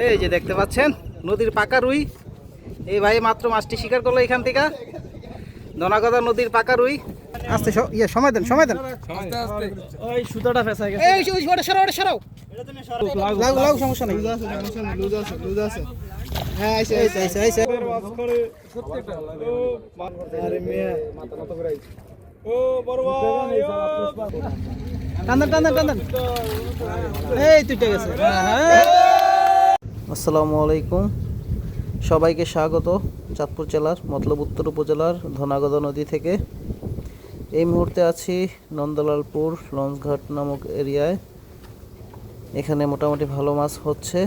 এই যে দেখতে পাচ্ছেন নদীর পাকা রুই। এই ভাই মাত্র মাছটি শিকার করল এখান থেকে। ধনাগদা নদীর পাকা রুই। আস্তে ইয়ে সময় দেন সময় দেন। ওই সুতাটা ফেসা গেছে। এই ওই ওটা সরাও ওটা সরাও। লাগু লাগু সমস্যা নেই। হ্যাঁ আইসে আইসে আইসে আইসে। আরে মেয়ে। ও বড় টান্দেন টান্দেন টান্দেন এই তুইটা গেছে। আসসালামু আলাইকুম। সবাইকে স্বাগত চাঁদপুর জেলার মতলব উত্তর উপজেলার ধনাগদা নদী থেকে। এই মুহূর্তে আছি নন্দলালপুর লঞ্চঘাট নামক এরিয়ায়। এখানে মোটামুটি ভালো মাছ হচ্ছে।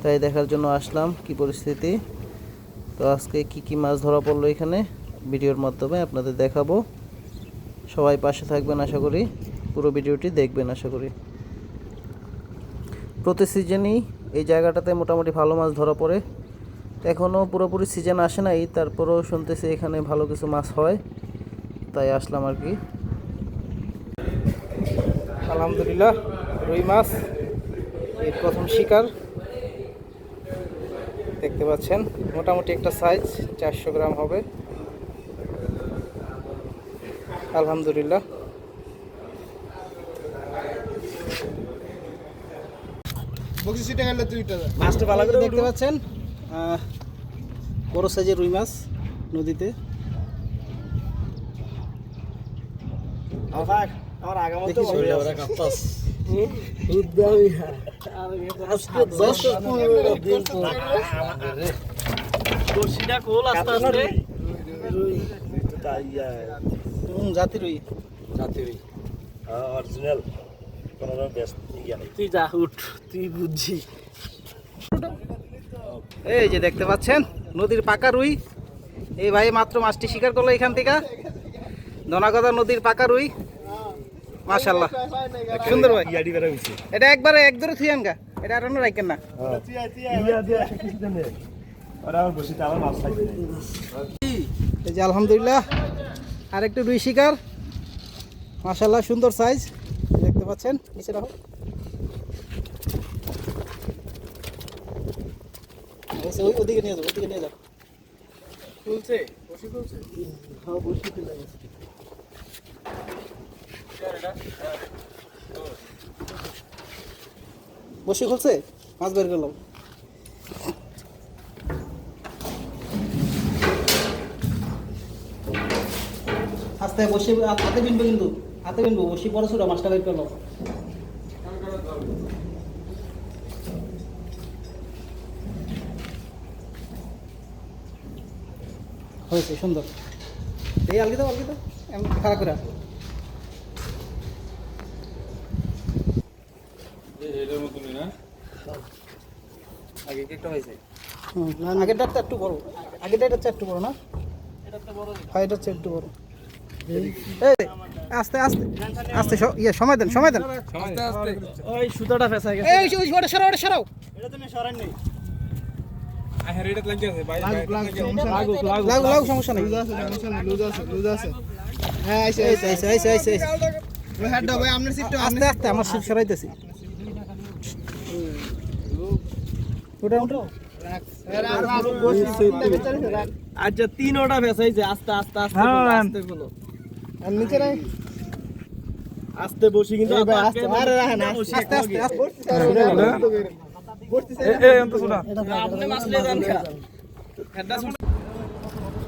তাই দেখার জন্য আসলাম কি পরিস্থিতি। তো আজকে কি কি মাছ ধরা পড়ল এখানে ভিডিওর মাধ্যমে আপনাদের দেখাবো। সবাই পাশে থাকবেন আশা করি। পুরো ভিডিওটি দেখবেন আশা করি। প্রতি সিজনই এই জায়গাটাতে মোটামুটি ভালো মাছ ধরা পড়ে। এখনও পুরোপুরি সিজন আসে নাই, তারপরেও শুনতেছি এখানে ভালো কিছু মাছ হয়। তাই আসলাম আর কি। আলহামদুলিল্লাহ, রুই মাছ, এর প্রথম শিকার। দেখতে পাচ্ছেন, মোটামুটি একটা সাইজ চারশো গ্রাম হবে। আলহামদুলিল্লাহ। মাছটা ভালো করে দেখতে পাচ্ছেন? বড় সাইজের রুই মাছ নদীতে। আমার আমার আগামত কোল আস্তে আস্তে। হুম, জাতি রুই। অরিজিনাল কোনো ইয়া নেই। তুই যা উঠ তুই বুঝছি এই যে দেখতে পাচ্ছেন নদীর পাকা রুই। এই ভাই মাত্র মাছটি শিকার করল এখান থেকে। ধনাগদা নদীর পাকা রুই। মাশাল্লাহ সুন্দর ভাই। এটা একবারে এক ধরে থুই আনগা। এটা আর অন্য রাখেন না। এই যে আলহামদুলিল্লাহ আর একটু রুই শিকার। মাশাল্লাহ সুন্দর সাইজ পাচ্ছেন নিচে রাখো এই ওই- ওদিকে নিয়ে যাও ওদিকে নিয়ে যাও। খুলছে? বসি খুলছে? হ্যাঁ বসি তুলে গেছে। বসি খুলছে? মাছ বের করলাম। আস্তে বসে হাতে বিনবো কিন্তু। হাতে বিনবো বসি পরে ছোট মাছটা বের হয়েছে সুন্দর। এই আলগি দাও আলগি দাও এমন খারাপ করে আগে কি একটা হয়েছে? আগেরটা তো একটু বড়। আগেরটা এটা একটু বড় না? হ্যাঁ এটা একটু বড়। আস্তে আস্তে আস্তে ইয়ে সময় দেন সময় দেন আস্তে আস্তে ওই সুতাটা ফেসা গেছে এই ওই ওটা সরাও ওটা সরাও সমস্যা নেই হ্যাঁ আস্তে আস্তে আমার সিট সরাইতেছি আচ্ছা তিন ওটা ফেসাইছে আস্তে আস্তে আস্তে হ্যাঁ। আস্তে খোলো নিচে নাই আস্তে বসি কিন্তু আস্তে, আরে রাখেন, আস্তে আস্তে আস্তে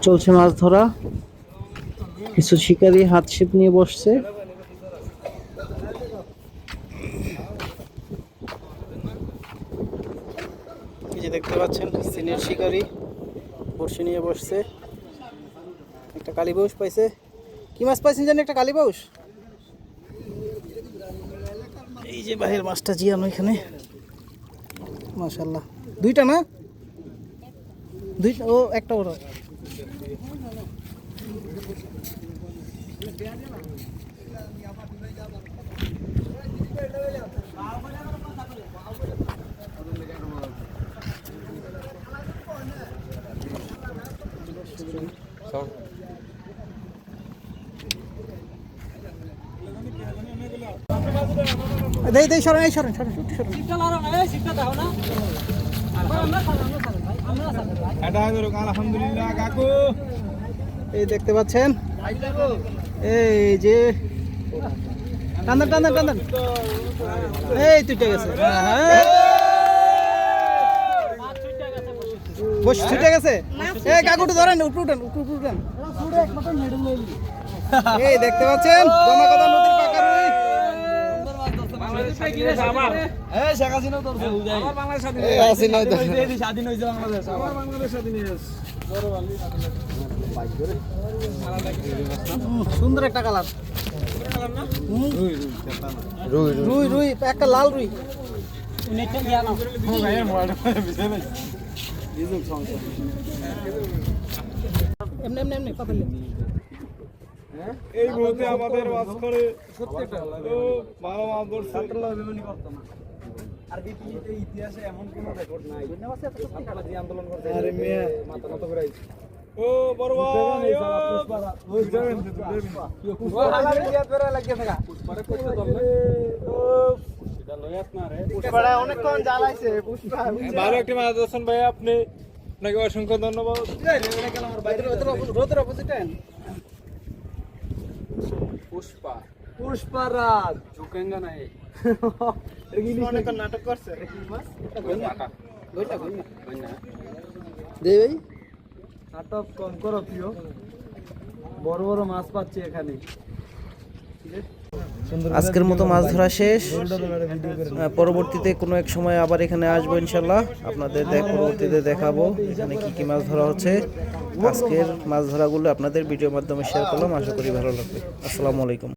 চলছে মাছ ধরা কিছু শিকারি হাত ছিপ নিয়ে বসছে দেখতে পাচ্ছেন সিনিয়র শিকারী বড়শি নিয়ে বসছে একটা কালী কালীবাউস পাইছে কি মাছ পাইছেন জানি একটা কালীবাউস এই যে বাহির মাছটা জিয়ানো এখানে। মাশাল্লাহ দুইটা না? দুইটা ও একটা বড়। দেই দেই সরেন এই সরেন সরেন একটু সরেন। আলহামদুলিল্লাহ কাকু। এই দেখতে পাচ্ছেন? এই যে টান্দান টান্দান টান্দান। এই তুইটা গেছে। হ্যাঁ। বস ছুটে গেছে? এই কাকুটু ধরেন উপরে উঠেন উপরে উঠেন। এই দেখতে পাচ্ছেন? জমাকাদা পাকা রুই এই আসি নয় তো। হুম, সুন্দর একটা কালার। রুই রুই। একটা লাল রুই। এমনি এমনি এমনি পাবেন এই মুহূর্তে আমাদের ও ভালো মাছ ধরছে আর পৃথিবীতে ইতিহাসে এমন কোনো রেকর্ড নাই যে আন্দোলন করতে আরে মেয়ে। মাথা নত করে ও বড় ও ওই যাবেন, পুষ্পারা লাগিয়ে ধরে লাগিয়ে থাকা। পুষ্পারা অনেকক্ষণ জ্বালাইছে, পুষ্পা। ভালো একটি মাছ ধরছেন ভাই আপনি আপনাকে অসংখ্য ধন্যবাদ রোদের অপোজিটে পুষ্পা। পুষ্পা রাজ। ঝুঁকেঙ্গা নাই। অনেক নাটক করছে দে ভাই। নাটক কম করো প্রিয়। বড় বড় মাছ পাচ্ছি এখানে। আজকের মতো মাছ ধরা শেষ। পরবর্তীতে কোনো এক সময় আবার এখানে আসব ইনশাল্লাহ। আপনাদের দেখ পরবর্তীতে দেখাবো এখানে কি কি মাছ ধরা হচ্ছে। আজকের মাছ ধরাগুলো আপনাদের ভিডিওর মাধ্যমে শেয়ার করলাম। আশা করি ভালো লাগবে। আসসালামু আলাইকুম।